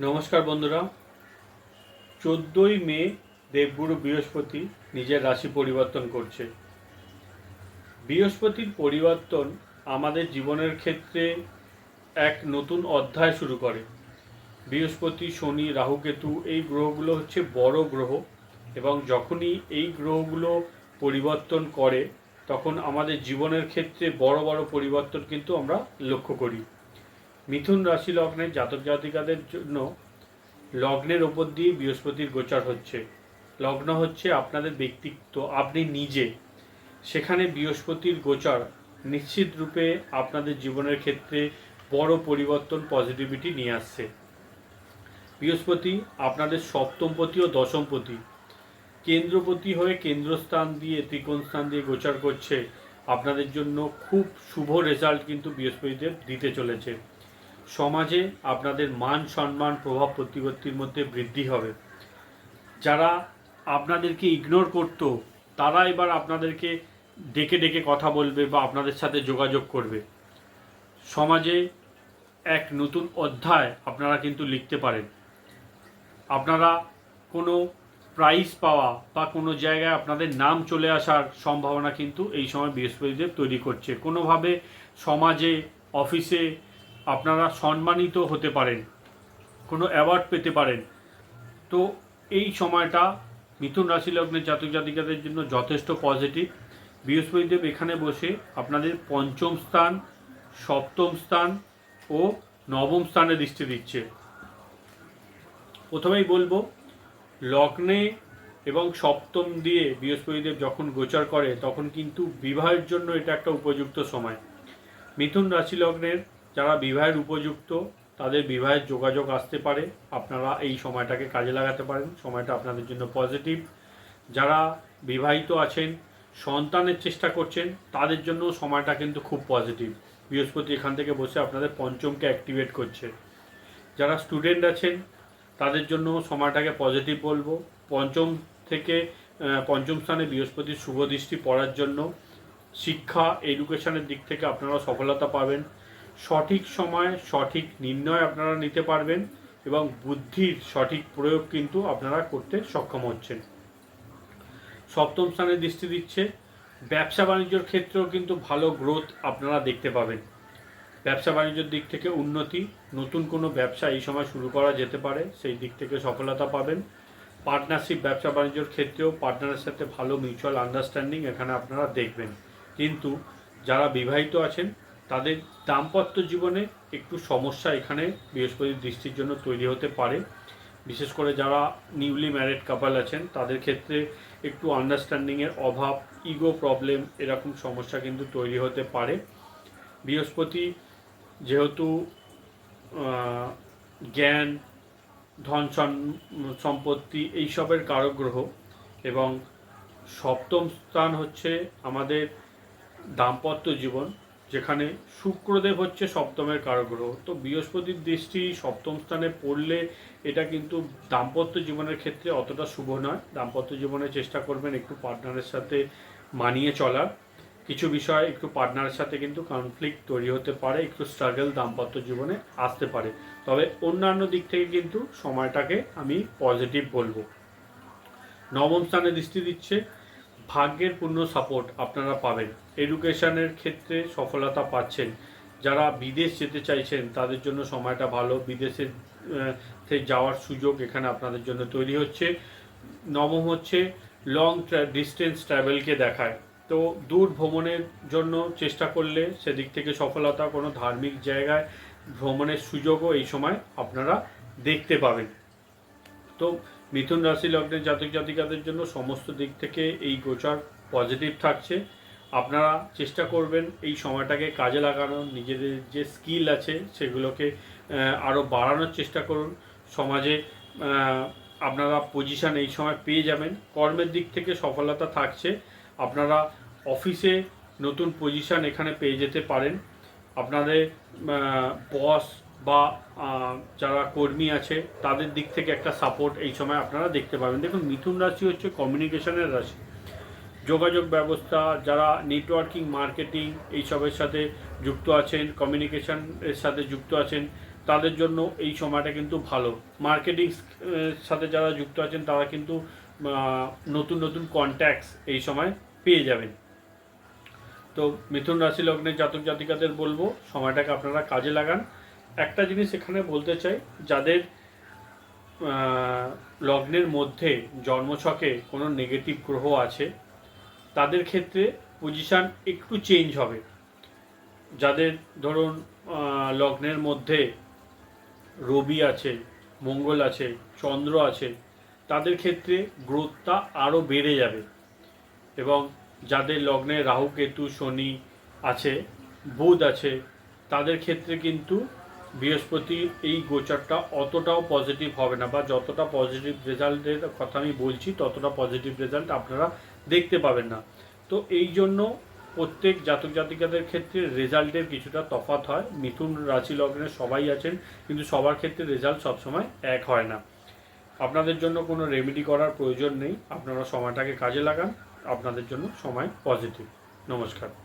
নমস্কার বন্ধুরা। চোদ্দোই মে, দেবগুরু বৃহস্পতি নিজের রাশি পরিবর্তন করছে। বৃহস্পতির পরিবর্তন আমাদের জীবনের ক্ষেত্রে এক নতুন অধ্যায় শুরু করে। বৃহস্পতি, শনি রাহুকেতু এই গ্রহগুলো হচ্ছে বড় গ্রহ এবং যখনই এই গ্রহগুলো পরিবর্তন করে, তখন আমাদের জীবনের ক্ষেত্রে বড় বড় পরিবর্তন কিন্তু আমরা লক্ষ্য করি। মিথুন রাশি লগ্নের জাতক জাতিকাদের জন্য লগ্নের ওপর দিয়ে বৃহস্পতির গোচর হচ্ছে। লগ্ন হচ্ছে আপনাদের ব্যক্তিত্ব, আপনি নিজে। সেখানে বৃহস্পতির গোচর নিশ্চিত রূপে আপনাদের জীবনের ক্ষেত্রে বড় পরিবর্তন পজিটিভিটি নিয়ে আসছে। বৃহস্পতি আপনাদের সপ্তমপতি ও দশমপতি। কেন্দ্রপতি হয়ে কেন্দ্রস্থান দিয়ে ত্রিকোণ স্থান দিয়ে গোচর করছে। আপনাদের জন্য খুব শুভ রেজাল্ট কিন্তু বৃহস্পতিদেব দিতে চলেছে। সমাজে আপনাদের মান, সম্মান, প্রভাব প্রতিপত্তির মধ্যে বৃদ্ধি হবে। যারা আপনাদেরকে ইগনোর করতো, তারা এবার আপনাদেরকে ডেকে ডেকে কথা বলবে বা আপনাদের সাথে যোগাযোগ করবে। সমাজে এক নতুন অধ্যায় আপনারা কিন্তু লিখতে পারেন। আপনারা কোনো প্রাইজ পাওয়া বা কোনো জায়গায় আপনাদের নাম চলে আসার সম্ভাবনা কিন্তু এই সময় বৃহস্পতিদেব তৈরি করছে। কোনোভাবে সমাজে অফিসে আপনারা সম্মানিত হতে পারেন, কোনো অ্যাওয়ার্ড পেতে পারেন। তো এই সময়টা মিথুন রাশি লগ্নের জাতক জাতিকাদের জন্য যথেষ্ট পজিটিভ বৃহস্পতিদেব এখানে বসে আপনাদের পঞ্চম স্থান, সপ্তম স্থান ও নবম স্থানে দৃষ্টি দিচ্ছে। প্রথমেই বলব, লগ্নে এবং সপ্তম দিয়ে বৃহস্পতিদেব যখন গোচর করে, তখন কিন্তু বিবাহের জন্য এটা একটা উপযুক্ত সময়। মিথুন রাশি লগ্নের যারা বিবাহের উপযুক্ত, তাদের বিবাহের যোগাযোগ আসতে পারে। আপনারা এই সময়টাকে কাজে লাগাতে পারেন। সময়টা আপনাদের জন্য পজিটিভ যারা বিবাহিত আছেন, সন্তানের চেষ্টা করছেন, তাদের জন্য সময়টা কিন্তু খুব পজিটিভ বৃহস্পতি এখান থেকে বসে আপনাদের পঞ্চমকে অ্যাক্টিভেট করছে। যারা স্টুডেন্ট আছেন, তাদের জন্য সময়টাকে পজিটিভ বলব। পঞ্চম থেকে পঞ্চম স্থানে বৃহস্পতির শুভ দৃষ্টি পড়ার জন্য শিক্ষা এডুকেশনের দিক থেকে আপনারা সফলতা পাবেন। সঠিক সময়, সঠিক নির্ণয় আপনারা নিতে পারবেন এবং বুদ্ধির সঠিক প্রয়োগ কিন্তু আপনারা করতে সক্ষম হচ্ছেন। সপ্তম স্থানে দৃষ্টি দিচ্ছে, ব্যবসা বাণিজ্যর ক্ষেত্রেও কিন্তু ভালো গ্রোথ আপনারা দেখতে পাবেন। ব্যবসা বাণিজ্যের দিক থেকে উন্নতি, নতুন কোনো ব্যবসা এই সময় শুরু করা যেতে পারে, সেই দিক থেকে সফলতা পাবেন। পার্টনারশিপ ব্যবসা বাণিজ্যর ক্ষেত্রেও পার্টনারের সাথে ভালো মিউচুয়াল আন্ডারস্ট্যান্ডিং এখানে আপনারা দেখবেন। কিন্তু যারা বিবাহিত আছেন তাদের দাম্পত্য জীবনে একটু সমস্যা এখানে বৃহস্পতির দৃষ্টির জন্য তৈরি হতে পারে। বিশেষ করে যারা নিউলি ম্যারিড কাপাল আছেন, তাদের ক্ষেত্রে একটু আন্ডারস্ট্যান্ডিংয়ের অভাব ইগো প্রবলেম এরকম সমস্যা কিন্তু তৈরি হতে পারে। বৃহস্পতি যেহেতু জ্ঞান, ধন সম- সম্পত্তি এইসবের কারক গ্রহ এবং সপ্তম স্থান হচ্ছে আমাদের দাম্পত্য জীবন। যেখানে শুক্রদেব হচ্ছে সপ্তমের কারক গ্রহ তো বৃহস্পতির দৃষ্টি সপ্তম স্থানে পড়লে এটা কিন্তু দাম্পত্য জীবনের ক্ষেত্রে অতটা শুভ নয়। দাম্পত্য জীবনে চেষ্টা করবেন একটু পার্টনারের সাথে মানিয়ে চলার। কিছু বিষয় একটু পার্টনারের সাথে কিন্তু কনফ্লিক্ট তৈরি হতে পারে, একটু স্ট্রাগল দাম্পত্য জীবনে আসতে পারে। তবে অন্যান্য দিক থেকে কিন্তু সময়টাকে আমি পজিটিভ বলব। নবম স্থানে দৃষ্টি দিচ্ছে ভাগ্যের পূর্ণ সাপোর্ট আপনারা পাবেন। এডুকেশনের ক্ষেত্রে সফলতা পাচ্ছেন। যারা বিদেশ যেতে চাইছেন, তাদের জন্য সময়টা ভালো। বিদেশে যাওয়ার সুযোগ এখানে আপনাদের জন্য তৈরি হচ্ছে। নবম হচ্ছে লং ডিস্টেন্স ট্রাভেলকে দেখায়। তো দূর ভ্রমণের জন্য চেষ্টা করলে সেদিক থেকে সফলতা কোনো ধার্মিক জায়গায় ভ্রমণের সুযোগও এই সময় আপনারা দেখতে পাবেন। তো মিথুন রাশি লগ্নের জাতক জাতিকাদের জন্য সমস্ত দিক থেকে এই গোচর পজিটিভ থাকছে। আপনারা চেষ্টা করবেন এই সময়টাকে কাজে লাগানোর, নিজেদের যে স্কিল আছে সেগুলোকে আরও বাড়ানোর চেষ্টা করুন। সমাজে আপনারা পজিশন এই সময় পেয়ে যাবেন। কর্মের দিক থেকে সফলতা থাকছে। আপনারা অফিসে নতুন পজিশন এখানে পেয়ে যেতে পারেন। আপনাদের বস বা যারা কর্মী আছে, তাদের দিক থেকে একটা সাপোর্ট এই সময় আপনারা দেখতে পাবেন। দেখুন, মিথুন রাশি হচ্ছে কমিউনিকেশনের রাশি। যোগাযোগ ব্যবস্থা, যারা নেটওয়ার্কিং মার্কেটিং এইসবের সাথে যুক্ত আছেন কমিউনিকেশনের সাথে যুক্ত আছেন, তাদের জন্য এই সময়টা কিন্তু ভালো। মার্কেটিং সাথে যারা যুক্ত আছেন, তারা কিন্তু নতুন নতুন কন্ট্যাক্টস এই সময় পেয়ে যাবেন। তো, মিথুন রাশি লগ্নের জাতক জাতিকাদের বলব, সময়টাকে আপনারা কাজে লাগান। একটা জিনিস এখানে বলতে চাই, যাদের লগ্নের মধ্যে জন্মছকে কোনো নেগেটিভ গ্রহ আছে, তাদের ক্ষেত্রে পজিশান একটু চেঞ্জ হবে। যাদের ধরুন লগ্নের মধ্যে রবি আছে, মঙ্গল আছে, চন্দ্র আছে, তাদের ক্ষেত্রে গ্রোথটা আরও বেড়ে যাবে। এবং যাদের লগ্নে রাহু, কেতু, শনি আছে, বুধ আছে, তাদের ক্ষেত্রে কিন্তু বৃহস্পতির এই গোচরটা অতটাও পজিটিভ হবে না বা যতটা পজিটিভ রেজাল্টের কথা আমি বলছি, ততটা পজিটিভ রেজাল্ট আপনারা দেখতে পাবেন না। তো এই জন্য প্রত্যেক জাতক জাতিকাদের ক্ষেত্রে রেজাল্টের কিছুটা তফাৎ হয়। মিথুন রাশি লগ্নে সবাই আছেন, কিন্তু সবার ক্ষেত্রে রেজাল্ট সবসময় এক হয় না। আপনাদের জন্য কোনো রেমেডি করার প্রয়োজন নেই। আপনারা সময়টাকে কাজে লাগান। আপনাদের জন্য সময় পজিটিভ নমস্কার।